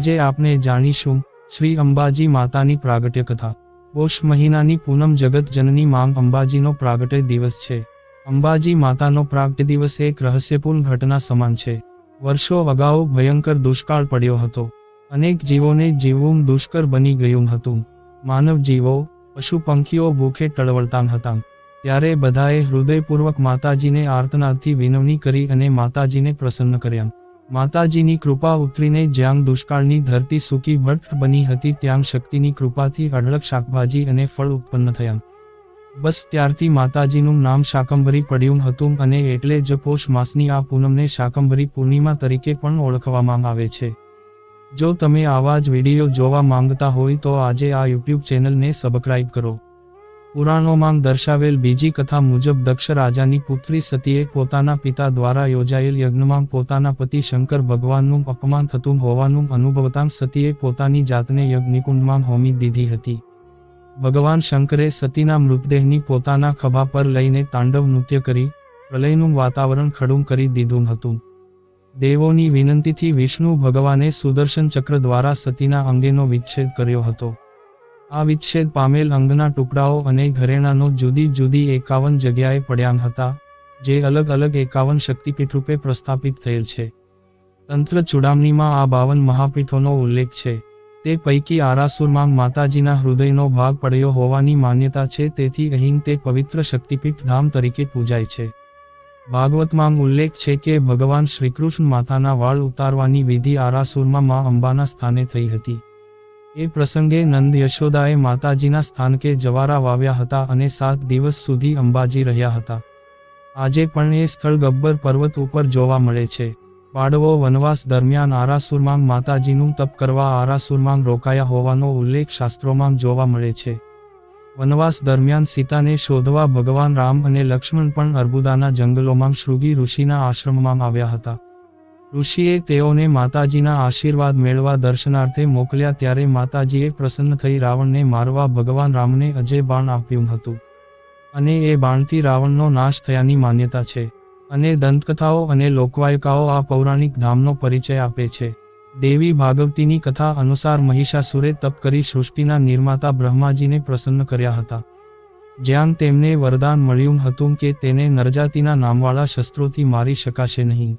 આજે આપણે જાણીશું શ્રી અંબાજી માતાની પ્રાગટ્ય કથા. પોષ મહિનાની પૂનમ જગત જનની માંગ અંબાજીનો પ્રાગટ્ય દિવસ છે. અંબાજી માતાનો પ્રાગટ્ય દિવસ એક રહસ્યપૂર્ણ ઘટના સમાન છે. વર્ષો અગાઉ ભયંકર દુષ્કાળ પડ્યો હતો. અનેક જીવોને જીવવું દુષ્કર બની ગયું હતું. માનવ જીવો, પશુ પંખીઓ ભૂખે ટળવળતા હતા. ત્યારે બધાએ હૃદયપૂર્વક માતાજીને આર્તનાદથી વિનવણી કરી અને માતાજીને પ્રસન્ન કર્યા. માતાજીની કૃપા ઉતરીને જ્યાં દુષ્કાળની ધરતી સૂકી ભટ્ટ બની હતી ત્યાં શક્તિની કૃપાથી અઢળક શાકભાજી અને ફળ ઉત્પન્ન થયા. બસ ત્યારથી માતાજીનું નામ શાકંભરી પડ્યું હતું અને એટલે જ પોષ માસની આ પૂનમને શાકંભરી પૂર્ણિમા તરીકે પણ ઓળખવામાં આવે છે. જો તમે આવા જ વીડિયો જોવા માંગતા હોય તો આજે આ યુટ્યુબ ચેનલને સબસ્ક્રાઇબ કરો. પુરાણોમાં દર્શાવેલ બીજી કથા મુજબ દક્ષ રાજાની પુત્રી સતીએ પોતાના પિતા દ્વારા યોજાયેલ યજ્ઞમાં પોતાના પતિ શંકર ભગવાનનું અપમાન થતું હોવાનું અનુભવતાં સતીએ પોતાની જાતને યજ્ઞકુંડમાં હોમી દીધી હતી. ભગવાન શંકરે સતીના મૃતદેહની પોતાના ખભા પર લઈને તાંડવ નૃત્ય કરી, પ્રલયનું વાતાવરણ ખડું કરી દીધું હતું. દેવોની વિનંતીથી વિષ્ણુ ભગવાને સુદર્શન ચક્ર દ્વારા સતીના અંગેનો વિચ્છેદ કર્યો હતો. આ વિચ્છેદ પામેલ અંગના ટુકડાઓ અને ઘરેણાનો જુદી જુદી એકાવન જગ્યાએ પડ્યા હતા, જે અલગ અલગ એકાવન શક્તિપીઠ રૂપે પ્રસ્થાપિત થયેલ છે. તંત્ર ચૂડામણીમાં આ બાવન મહાપીઠોનો ઉલ્લેખ છે. તે પૈકી આરાસુરમાં માતાજીના હૃદયનો ભાગ પડ્યો હોવાની માન્યતા છે, તેથી અહીં તે પવિત્ર શક્તિપીઠ ધામ તરીકે પૂજાય છે. ભાગવતમાં ઉલ્લેખ છે કે ભગવાન શ્રીકૃષ્ણ માતાના વાળ ઉતારવાની વિધિ આરાસુરમાં મા અંબાના સ્થાને થઈ હતી. એ પ્રસંગે નંદ યશોદાએ માતાજીના સ્થાનકે જવારા વાવ્યા હતા અને સાત દિવસ સુધી અંબાજી રહ્યા હતા. આજે પણ એ સ્થળ ગબ્બર પર્વત ઉપર જોવા મળે છે. પાડવો વનવાસ દરમિયાન આરાસુરમાંગ માતાજીનું તપ કરવા આરાસુરમાંગ રોકાયા હોવાનો ઉલ્લેખ શાસ્ત્રોમાં જોવા મળે છે. વનવાસ દરમિયાન સીતાને શોધવા ભગવાન રામ અને લક્ષ્મણ પણ અર્બુદાના જંગલોમાં શૃગી ઋષિના આશ્રમમાં આવ્યા હતા. ઋષિએ તેઓને માતાજીના આશીર્વાદ મેળવા દર્શનાર્થે મોકલ્યા ત્યારે માતાજીએ પ્રસન્ન થઈ રાવણને મારવા ભગવાન રામને અજય બાણ આપ્યું હતું. અને એ બાણથી રાવણનો નાશ થયાની માન્યતા છે. અને દંતકથાઓ અને લોકવાયકાઓ આ પૌરાણિક ધામનો પરિચય આપે છે. દેવી ભાગવતીની કથા અનુસાર મહિષાસુરે તપ કરી સૃષ્ટિના નિર્માતા બ્રહ્માજીને પ્રસન્ન કર્યા હતા. જ્યાં તેમને વરદાન મળ્યું હતું કે તેને નરજાતિના નામવાળા શસ્ત્રોથી મારી શકાશે નહીં.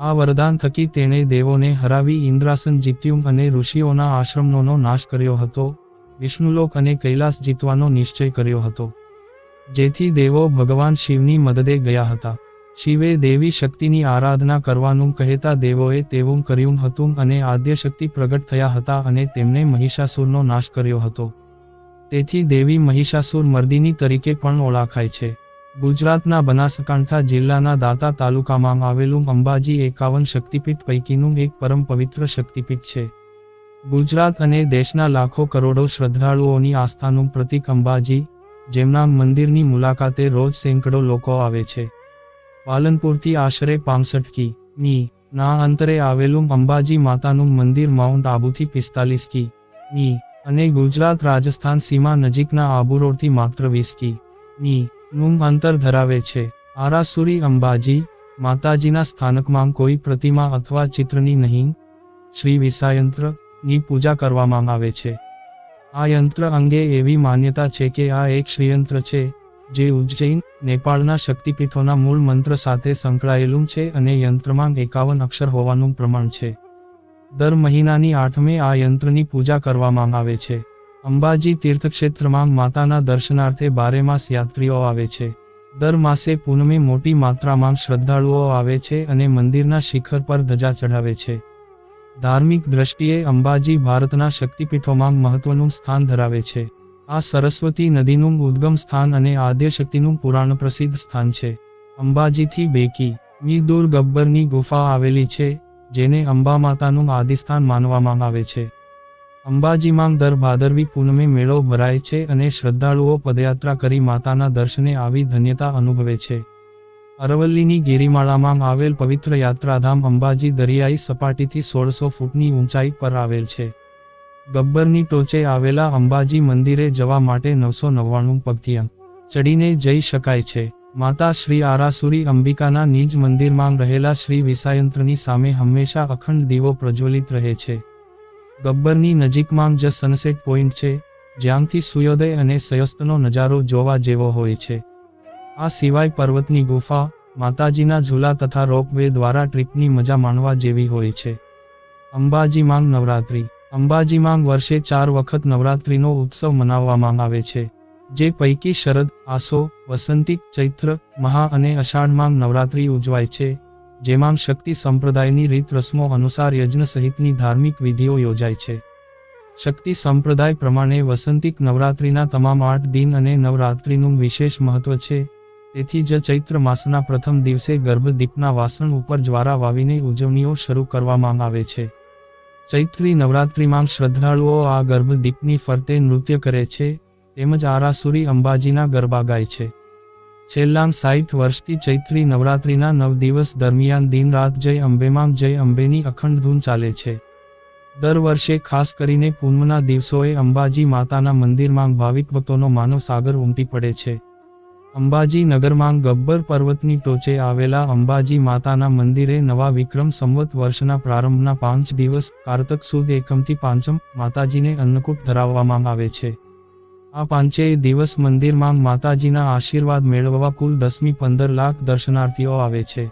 આ વરદાન થકી તેણે દેવોને હરાવી ઇન્દ્રાસન જીત્યું અને ઋષિઓના આશ્રમનોનો નાશ કર્યો હતો, વિષ્ણુલોક અને કૈલાસ જીતવાનો નિશ્ચય કર્યો હતો. જેથી દેવો ભગવાન શિવની મદદે ગયા હતા. શિવે દેવી શક્તિની આરાધના કરવાનું કહેતા દેવોએ તેવું કર્યું હતું અને આદ્ય શક્તિ પ્રગટ થયા હતા અને તેમણે મહિષાસુરનો નાશ કર્યો હતો. તેથી દેવી મહિષાસુર મર્દિની તરીકે પણ ઓળખાય છે. ગુજરાતના બનાસકાંઠા જિલ્લાના દાતા તાલુકામાં આવેલું અંબાજી એકાવન શક્તિપીઠ પૈકીનું એક પરમ પવિત્ર શક્તિપીઠ છે. ગુજરાત અને દેશના લાખો કરોડો શ્રદ્ધાળુઓની આસ્થાનું પ્રતીક અંબાજી, જેમના મંદિરની મુલાકાતે રોજ સેંકડો લોકો આવે છે. પાલનપુરથી આશરે પાંસઠ કી ની ના અંતરે આવેલું અંબાજી માતાનું મંદિર માઉન્ટ આબુથી પિસ્તાલીસ કી ની અને ગુજરાત રાજસ્થાન સીમા નજીકના આબુ રોડથી માત્ર વીસ કી મી નું અંતર ધરાવે છે. આરાસુરી અંબાજી, માતાજીના સ્થાનકમાં કોઈ પ્રતિમા અથવા ચિત્રની નહીં. શ્રી વિસાયંત્રની પૂજા કરવામાં આવે છે. આ યંત્ર અંગે એવી માન્યતા છે કે આ એક શ્રીયંત્ર છે, જે ઉજ્જૈન, નેપાળના શક્તિપીઠોના મૂળ મંત્ર સાથે સંકળાયેલું છે અને યંત્રમાં એકાવન અક્ષર હોવાનું પ્રમાણ છે. દર મહિનાની આઠમે આ યંત્રની પૂજા કરવામાં આવે છે. અંબાજી તીર્થક્ષેત્રમાં માતાના દર્શનાર્થે બારેમાસ યાત્રીઓ આવે છે. દર માસે પૂનમે મોટી માત્રામાં શ્રદ્ધાળુઓ આવે છે અને મંદિરના શિખર પર ધજા ચઢાવે છે. ધાર્મિક દ્રષ્ટિએ અંબાજી ભારતના શક્તિપીઠોમાં મહત્વનું સ્થાન ધરાવે છે. આ સરસ્વતી નદીનું ઉદ્ગમ સ્થાન અને આદ્ય શક્તિનું પુરાણ પ્રસિદ્ધ સ્થાન છે. અંબાજીથી બેકી મી દૂર ગબ્બરની ગુફા આવેલી છે, જેને અંબા માતાનું આદિસ્થાન માનવામાં આવે છે. અંબાજીમાં દર ભાદરવી પૂનમે મેળો ભરાય છે અને શ્રદ્ધાળુઓ પદયાત્રા કરી માતાના દર્શને આવી ધન્યતા અનુભવે છે. અરવલ્લીની ગિરિમાળામાં આવેલ પવિત્ર યાત્રાધામ અંબાજી દરિયાઈ સપાટીથી સોળસો ફૂટની ઊંચાઈ પર આવેલ છે. ગબ્બરની ટોચે આવેલા અંબાજી મંદિરે જવા માટે નવસો નવ્વાણું પગથિયાં ચડીને જઈ શકાય છે. માતા શ્રી આરાસુરી અંબિકાના નિજ મંદિરમાં રહેલા શ્રી વિસાયંત્રની સામે હંમેશા અખંડ દીવો પ્રજ્વલિત રહે છે. ગબ્બરની નજીકમાં જ સનસેટ પોઈન્ટ છે, જ્યાંથી સૂર્યોદય અને સયસ્તનો નજારો જોવા જેવો હોય છે. આ સિવાય પર્વતની ગુફા, માતાજીના ઝૂલા તથા રોપવે દ્વારા ટ્રીપની મજા માણવા જેવી હોય છે. અંબાજી માંગ નવરાત્રિ. અંબાજી માંગ વર્ષે ચાર વખત નવરાત્રિનો ઉત્સવ મનાવવામાં આવે છે, જે પૈકી શરદ, આસો વસંતિક ચૈત્ર, મહા અને અષાઢ માંગ નવરાત્રિ ઉજવાય છે. જેમાં શક્તિ સંપ્રદાયની રીત રસમો અનુસાર યજ્ઞ સહિતની ધાર્મિક વિધિઓ યોજાય છે. શક્તિ સંપ્રદાય પ્રમાણે વસંતિક નવરાત્રિના તમામ આઠ દિન અને નવરાત્રિનું વિશેષ મહત્વ છે. તેથી જ ચૈત્ર માસના પ્રથમ દિવસે ગર્ભદીપના વાસણ ઉપર જ્વારા વાવીને ઉજવણીઓ શરૂ કરવામાં આવે છે. ચૈત્રી નવરાત્રિમાં શ્રદ્ધાળુઓ આ ગર્ભદીપની ફરતે નૃત્ય કરે છે, તેમજ આરાસુરી અંબાજીના ગરબા ગાય છે. છેલ્લા સાઠ વર્ષથી ચૈત્રી નવરાત્રિના નવ દિવસ દરમિયાન દિન રાત જય અંબેમાં જય અંબેની અખંડ ધૂન ચાલે છે. દર વર્ષે ખાસ કરીને પૂનમના દિવસોએ અંબાજી માતાના મંદિરમાં ભાવિક ભક્તોનો માનવ સાગર ઉમટી પડે છે. અંબાજી નગરમાં ગબ્બર પર્વતની ટોચે આવેલા અંબાજી માતાના મંદિરે નવા વિક્રમ સંવત વર્ષના પ્રારંભના પાંચ દિવસ કારતક સુદ એકમથી પાંચમ માતાજીને અન્નકૂટ ધરાવવામાં આવે છે. આ પાંચેય દિવસ મંદિરમાં માતાજીના આશીર્વાદ મેળવવા કુલ દસમી પંદર લાખ દર્શનાર્થીઓ આવે છે.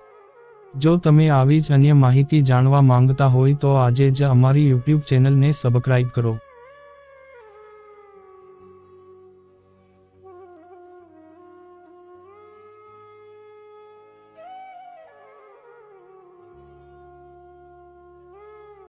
જો તમે આવી જ અન્ય માહિતી જાણવા માંગતા હોય તો આજે જ અમારી યુટ્યુબ ચેનલને સબસ્ક્રાઇબ કરો.